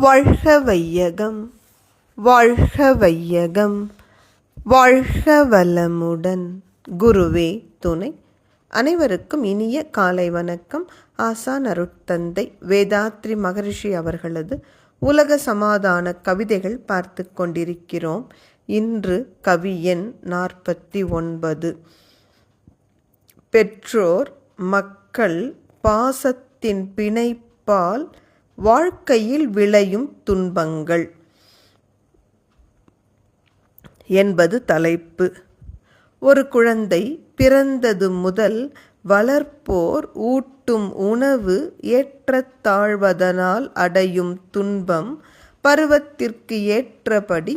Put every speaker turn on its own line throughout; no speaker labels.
வாழ்க வையகம் வாழ்க வையகம் வாழ்க வளமுடன் குருவே துணை. அனைவருக்கும் இனிய காலை வணக்கம். ஆசான் அருட்தந்தை வேதாத்ரி மகரிஷி அவர்களது உலக சமாதான கவிதைகள் பார்த்து கொண்டிருக்கிறோம். இன்று கவி எண் நாற்பத்தி ஒன்பது. பெற்றோர் மக்கள் பாசத்தின் பிணைப்பால் வாழ்க்கையில் விளையும் துன்பங்கள் என்பது தலைப்பு. ஒரு குழந்தை பிறந்தது முதல் வளர்ப்போர் ஊட்டும் உணவு ஏற்றத்தாழ்வதனால் அடையும் துன்பம் பருவத்திற்கு ஏற்றபடி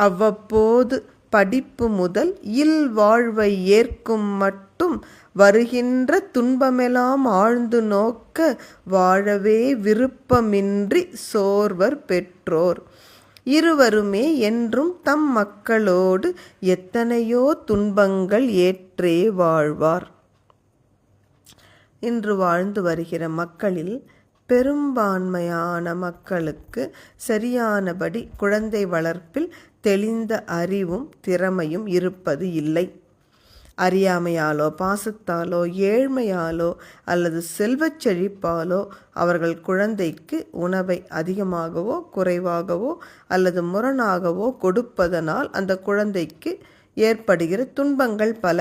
அவ்வப்போது படிப்பு முதல் இல் வாழ்வை ஏற்கும் மட்டும் வருகின்ற துன்பமெல்லாம் ஆழ்ந்து நோக்க வாழவே விருப்பமின்றி சோர்வர் பெற்றோர். இருவருமே என்றும் தம் மக்களோடு எத்தனையோ துன்பங்கள் ஏற்றே வாழ்வார். இன்று வாழ்ந்து வருகிற மக்களில் பெரும்பான்மையான மக்களுக்கு சரியானபடி குழந்தை வளர்ப்பில் தெளிந்த அறிவும் திறமையும் இருப்பது இல்லை. அறியாமையாலோ பாசத்தாலோ ஏழ்மையாலோ அல்லது செல்வச் செழிப்பாலோ அவர்கள் குழந்தைக்கு உணவை அதிகமாகவோ குறைவாகவோ அல்லது முரணாகவோ கொடுப்பதனால் அந்த குழந்தைக்கு ஏற்படுகிற துன்பங்கள் பல.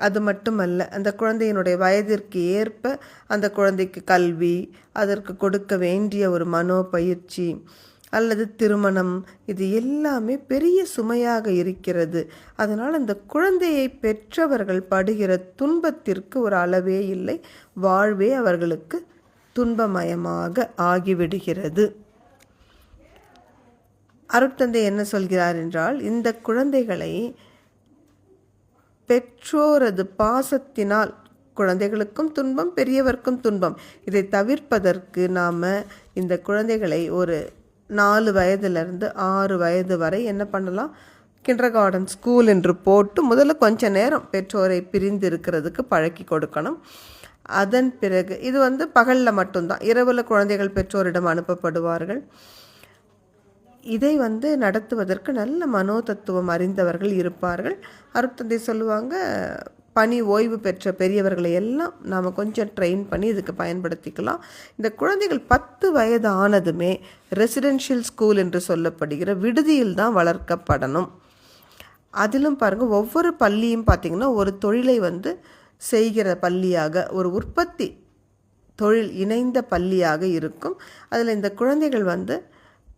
அது மட்டுமல்ல அந்த குழந்தையினுடைய வயதிற்கு ஏற்ப அந்த குழந்தைக்கு கல்வி அதற்கு கொடுக்க வேண்டிய ஒரு மனோ பயிற்சி அல்லது திருமணம் இது எல்லாமே பெரிய சுமையாக இருக்கிறது. அதனால் அந்த குழந்தையை பெற்றவர்கள் படுகிற துன்பத்திற்கு ஒரு அளவே இல்லை வாழ்வே அவர்களுக்கு துன்பமயமாக ஆகிவிடுகிறது. அருட்தந்தை என்ன சொல்கிறார் என்றால் இந்த குழந்தைகளை பெற்றோரது பாசத்தினால் குழந்தைகளுக்கும் துன்பம் பெரியவர்க்கும் துன்பம். இதை தவிர்ப்பதற்கு நாம் இந்த குழந்தைகளை ஒரு நாலு வயதுலேருந்து ஆறு வயது வரை என்ன பண்ணலாம்? கிண்டர் கார்டன் ஸ்கூல் என்று போட்டு முதல்ல கொஞ்ச நேரம் பெற்றோரை பிரிந்து இருக்கிறதுக்கு பழக்கி கொடுக்கணும். அதன் பிறகு இது வந்து பகலில் மட்டும்தான். இரவில் குழந்தைகள் பெற்றோரிடம் அனுப்பப்படுவார்கள். இதை வந்து நடத்துவதற்கு நல்ல மனோதத்துவம் அறிந்தவர்கள் இருப்பார்கள். அருட்தந்தை சொல்லுவாங்க பணி ஓய்வு பெற்ற பெரியவர்களை எல்லாம் நாம் கொஞ்சம் ட்ரெயின் பண்ணி இதுக்கு பயன்படுத்திக்கலாம். இந்த குழந்தைகள் பத்து வயது ஆனதுமே ரெசிடென்ஷியல் ஸ்கூல் என்று சொல்லப்படுகிற விடுதியில் தான் வளர்க்கப்படணும். அதிலும் பாருங்கள் ஒவ்வொரு பள்ளியும் பார்த்திங்கன்னா ஒரு தொழிலை வந்து செய்கிற பள்ளியாக ஒரு உற்பத்தி தொழில் இணைந்த பள்ளியாக இருக்கும். அதில் இந்த குழந்தைகள் வந்து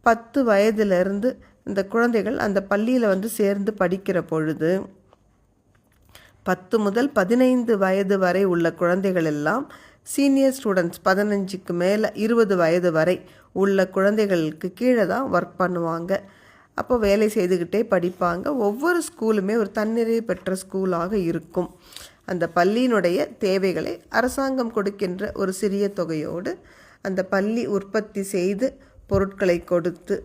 பத்து வயதிலிருந்து இந்த குழந்தைகள் அந்த பள்ளியில் வந்து சேர்ந்து படிக்கிற பொழுது பத்து முதல் பதினைந்து வயது வரை உள்ள குழந்தைகள் எல்லாம் சீனியர் ஸ்டூடெண்ட்ஸ் பதினஞ்சுக்கு மேலே இருபது வயது வரை உள்ள குழந்தைகளுக்கு கீழே தான் ஒர்க் பண்ணுவாங்க. அப்போ வேலை செய்துக்கிட்டே படிப்பாங்க. ஒவ்வொரு ஸ்கூலுமே ஒரு தன்னிறைவு பெற்ற ஸ்கூலாக இருக்கும். அந்த பள்ளியினுடைய தேவைகளை அரசாங்கம் கொடுக்கின்ற ஒரு சிறிய தொகையோடு அந்த பள்ளி உற்பத்தி செய்து பொருட்களை கொடுத்து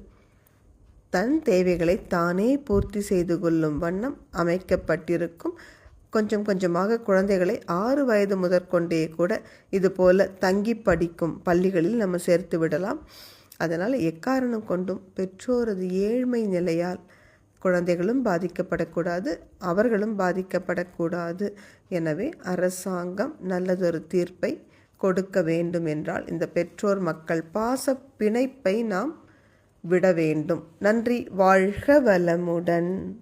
தன் தேவைகளை தானே பூர்த்தி செய்து கொள்ளும் வண்ணம் அமைக்கப்பட்டிருக்கும். கொஞ்சம் கொஞ்சமாக குழந்தைகளை ஆறு வயது முதற்கொண்டே கூட இதுபோல் தங்கி படிக்கும் பள்ளிகளில் நம்ம சேர்த்து விடலாம். அதனால் எக்காரணம் கொண்டும் பெற்றோரது ஏழ்மை நிலையால் குழந்தைகளும் பாதிக்கப்படக்கூடாது அவர்களும் பாதிக்கப்படக்கூடாது. எனவே அரசாங்கம் நல்லதொரு தீர்ப்பை கொடுக்க வேண்டும் என்றால் இந்த பெற்றோர் மக்கள் பாச பிணைப்பை நாம் விட வேண்டும். நன்றி. வாழ்க வளமுடன்.